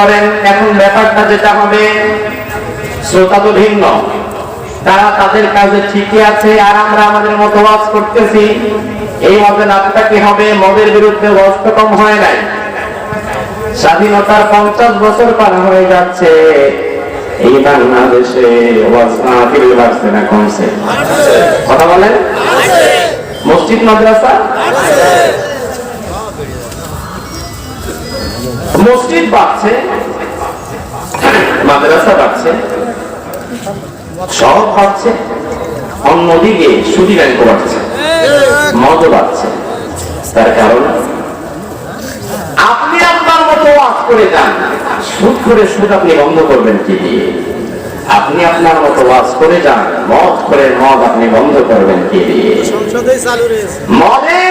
করেন এখন ব্যাপারটা যেটা হবে শ্রোতা তো ভিন্ন। তারা তাদের কাজে ঠিকই আছে আর আমরা আমাদের মতো ওয়াজ করতেছি। এই মতে লাভটা কি হবে? মদের বিরুদ্ধে ওয়াজ তো কম হয় নাই। স্বাধীনতার পঞ্চাশ বছর পার হয়ে যাচ্ছে। এই বাংলাদেশে ওয়াজ মাহফিল বাড়ছে না কমছে। কথা বলেন? মসজিদ মাদ্রাসা? বাড়ছে? মাদ্রাসা বাড়ছে? সব বাড়ছে? অন্যদিকে সুদী ব্যাংক বাড়ছে। বাড়ছে। তার কারণ আপনি আপনার মতো ওয়াজ করে যান। সুদ করে সুদ আপনি বন্ধ করবেন কি? দিয়ে আপনি আপনার মতো ওয়াজ করে যান। মদ করে মদ আপনি বন্ধ করবেন কি? দিয়ে মদের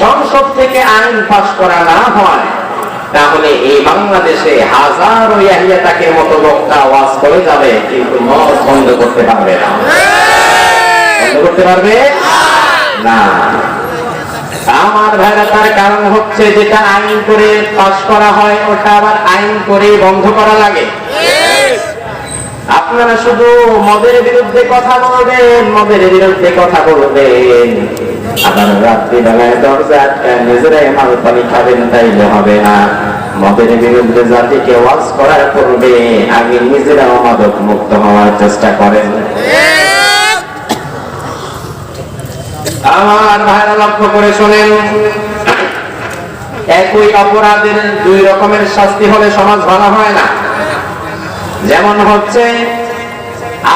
সংসদ থেকে আইন পাশ করা না হয় তাহলে এই বাংলাদেশে হাজারো ইয়াহিয়া তাকে মতো লোকটা ওয়াজ করে যাবে কিন্তু মদ বন্ধ করতে পারবে না। বন্ধ করতে পারবে? না। আমার ভাইরা তার কারণ হচ্ছে যেটা আইন করে পাশ করা হয় ওটা আবার আইন করে বন্ধ করা লাগে। আপনারা শুধু মদের বিরুদ্ধে কথা বলবেন, মদের বিরুদ্ধে কথা বলবেন। দরজা নিজেরাই মাল পানি খাবেন, তাইলে হবে না। মদের বিরুদ্ধে জাতিকে ওয়াজ করার পূর্বে আগে মাদক মুক্ত হওয়ার চেষ্টা করেন। আমার ভাইরা লক্ষ্য করে শোনেন, একই অপরাধের দুই রকমের শাস্তি হলে সমাজ ভালো হয় না। যেমন হচ্ছে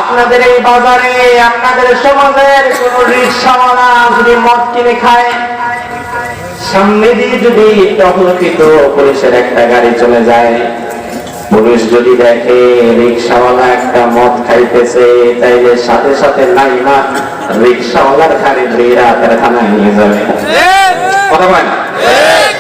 আপনাদের এই বাজারে আপনাদের সমাজের কোন রিক্সাওয়ালা যদি মদ কিনে খায় সামনে দিয়ে যদি টহলকৃত পুলিশের একটা গাড়ি চলে যায় পুলিশ যদি দেখে রিক্সাওয়ালা একটা মদ খাইতেছে তাইলে সাথে সাথে নাই না রিক্সাওয়ালার খালি ধীরা তার থানায় নিয়ে যাবে।